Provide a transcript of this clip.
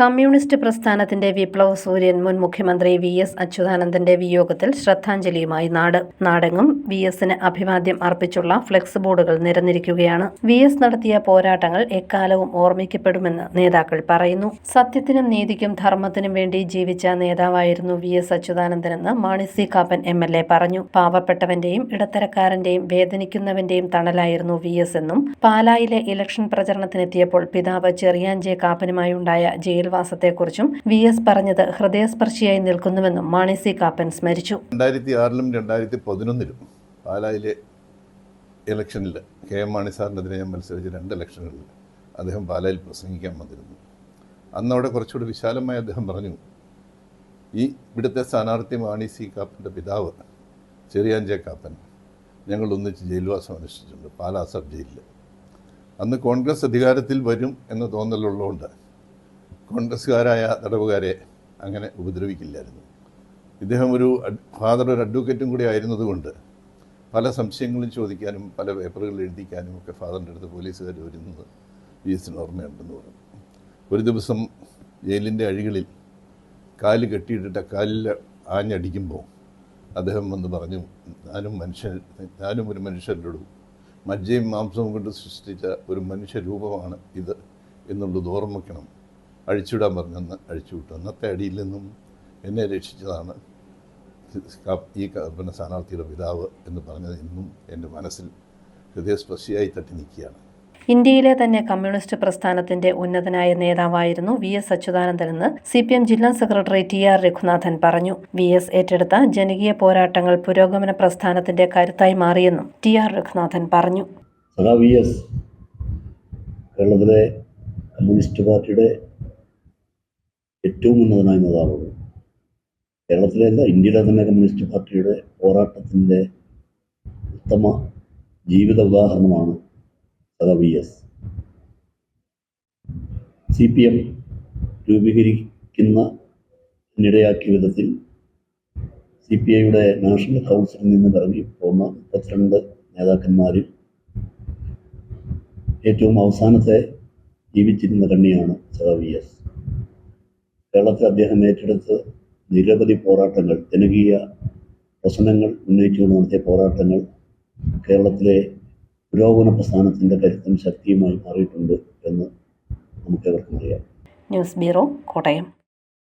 Communist പ്രസ്ഥാനത്തിന്റെ വിപ്ലവ സൂര്യൻ മുൻ മുഖ്യമന്ത്രി വി എസ് അച്യുതാനന്ദന്റെ വിയോഗത്തിൽ ശ്രദ്ധാഞ്ജലിയുമായി നാട്. നാടെങ്ങും വി എസിന് അഭിവാദ്യം അർപ്പിച്ചുള്ള ഫ്ലെക്സ് ബോർഡുകൾ നിരന്നിരിക്കുകയാണ്. വി എസ് നടത്തിയ പോരാട്ടങ്ങൾ എക്കാലവും ഓർമ്മിക്കപ്പെടുമെന്ന് നേതാക്കൾ പറയുന്നു. സത്യത്തിനും നീതിക്കും ധർമ്മത്തിനും വേണ്ടി ജീവിച്ച നേതാവായിരുന്നു V S അച്യുതാനന്ദനെന്ന് Mani C Kappan M L A പറഞ്ഞു. പാവപ്പെട്ടവന്റെയും ഇടത്തരക്കാരന്റെയും വേദനിക്കുന്നവന്റെയും തണലായിരുന്നു വി എസ് എന്നും പാലായിലെ ഇലക്ഷൻ പ്രചരണത്തിനെത്തിയപ്പോൾ പിതാവ് ചെറിയാൻ ജെ കാപ്പനുമായുണ്ടായ ജയിൽവാസത്തെക്കുറിച്ചും വി എസ് പറഞ്ഞത് ഹൃദയസ്പർശിയായി നിൽക്കുന്നുവെന്നും മാണി സി കാപ്പൻ സ്മരിച്ചു. രണ്ടായിരത്തി ആറിലും രണ്ടായിരത്തി പതിനൊന്നിലും പാലായിലെ ഇലക്ഷനിൽ കെ എം മാണി സാറിനെതിരെ ഞാൻ മത്സരിച്ച രണ്ട് ഇലക്ഷനുകളിൽ അദ്ദേഹം പാലായിൽ പ്രസംഗിക്കാൻ വന്നിരുന്നു. അന്ന് അവിടെ കുറച്ചുകൂടി വിശാലമായി അദ്ദേഹം പറഞ്ഞു ഈ ഇവിടുത്തെ സ്ഥാനാർത്ഥി മാണി സി കാപ്പന്റെ പിതാവ് ചെറിയാൻ ജെ കാപ്പൻ. ഞങ്ങൾ ഒന്നിച്ച് ജയിൽവാസം അനുഷ്ഠിച്ചിട്ടുണ്ട് പാലാ സബ് ജയിലിൽ. അന്ന് കോൺഗ്രസ് അധികാരത്തിൽ വരും എന്ന തോന്നലുള്ളതുകൊണ്ട് കോൺഗ്രസ്സുകാരായ തടവുകാരെ അങ്ങനെ ഉപദ്രവിക്കില്ലായിരുന്നു. ഇദ്ദേഹം ഒരു ഫാദർ ഒരു അഡ്വക്കേറ്റും കൂടി ആയിരുന്നതുകൊണ്ട് പല സംശയങ്ങളും ചോദിക്കാനും പല പേപ്പറുകൾ എഴുതിക്കാനും ഒക്കെ ഫാദറിന്റെ അടുത്ത് പോലീസുകാർ വരുന്നത് വി എസിന് ഓർമ്മയുണ്ടെന്ന് പറഞ്ഞു. ഒരു ദിവസം ജയിലിന്റെ അഴികളിൽ കാൽ കെട്ടിയിട്ടിട്ട് കാലിൽ ആഞ്ഞടിക്കുമ്പോൾ അദ്ദേഹം വന്ന് പറഞ്ഞു ഞാനും മനുഷ്യൻ ഞാനും ഒരു മനുഷ്യരിലൂടെ മജ്ജയും മാംസവും കൊണ്ട് സൃഷ്ടിച്ച ഒരു മനുഷ്യരൂപമാണ് ഇത് എന്നുള്ളത് ഓർമ്മിക്കണം. അഴിച്ചുവിടാൻ പറഞ്ഞെന്ന് അഴിച്ചുവിട്ടു അന്നത്തെ അടിയിൽ നിന്നും എന്നെ രക്ഷിച്ചതാണ് ഈ പിന്നെ സ്ഥാനാർത്ഥിയുടെ പിതാവ് എന്ന് പറഞ്ഞത് ഇന്നും എന്റെ മനസ്സിൽ ഹൃദയസ്പർശിയായി തട്ടി നിൽക്കുകയാണ്. ഇന്ത്യയിലെ തന്നെ കമ്മ്യൂണിസ്റ്റ് പ്രസ്ഥാനത്തിന്റെ ഉന്നതനായ നേതാവായിരുന്നു വി എസ് അച്യുതാനന്ദനെന്ന് സി പി എം ജില്ലാ സെക്രട്ടറി ടി ആർ രഘുനാഥൻ പറഞ്ഞു. വി എസ് ഏറ്റെടുത്ത ജനകീയ പോരാട്ടങ്ങൾ പുരോഗമന പ്രസ്ഥാനത്തിന്റെ കരുത്തായി മാറിയെന്നും ടി ആർ രഘുനാഥൻ പറഞ്ഞു. സദാ വി എസ് കേരളത്തിലെ കമ്മ്യൂണിസ്റ്റ് പാർട്ടിയുടെ ഏറ്റവും ഉന്നതനായ നേതാവാണ് കേരളത്തിലെ അല്ല ഇന്ത്യയിലെ തന്നെ കമ്മ്യൂണിസ്റ്റ് പാർട്ടിയുടെ പോരാട്ടത്തിന്റെ ഉത്തമ ജീവിത ഉദാഹരണമാണ് സദാ V S. C P M രൂപീകരിക്കുന്നതിനിടയാക്കിയ വിധത്തിൽ സി പി ഐയുടെ നാഷണൽ കൗൺസിലിൽ നിന്ന് ഇറങ്ങി പോകുന്ന മുപ്പത്തിരണ്ട് നേതാക്കന്മാരിൽ ഏറ്റവും അവസാനത്തെ ജീവിച്ചിരുന്ന കണ്ണിയാണ് സദാ വി എസ്. കേരളത്തിൽ അദ്ദേഹം ഏറ്റെടുത്ത് നിരവധി പോരാട്ടങ്ങൾ ജനകീയ പ്രശ്നങ്ങൾ ഉന്നയിച്ചുകൊണ്ട് നടത്തിയ പോരാട്ടങ്ങൾ കേരളത്തിലെ പുരോഗമന പ്രസ്ഥാനത്തിന്റെ കരുത്തും ശക്തിയുമായി മാറിയിട്ടുണ്ട് എന്ന് നമുക്കേവർക്കും അറിയാം. News bureau Kottayam.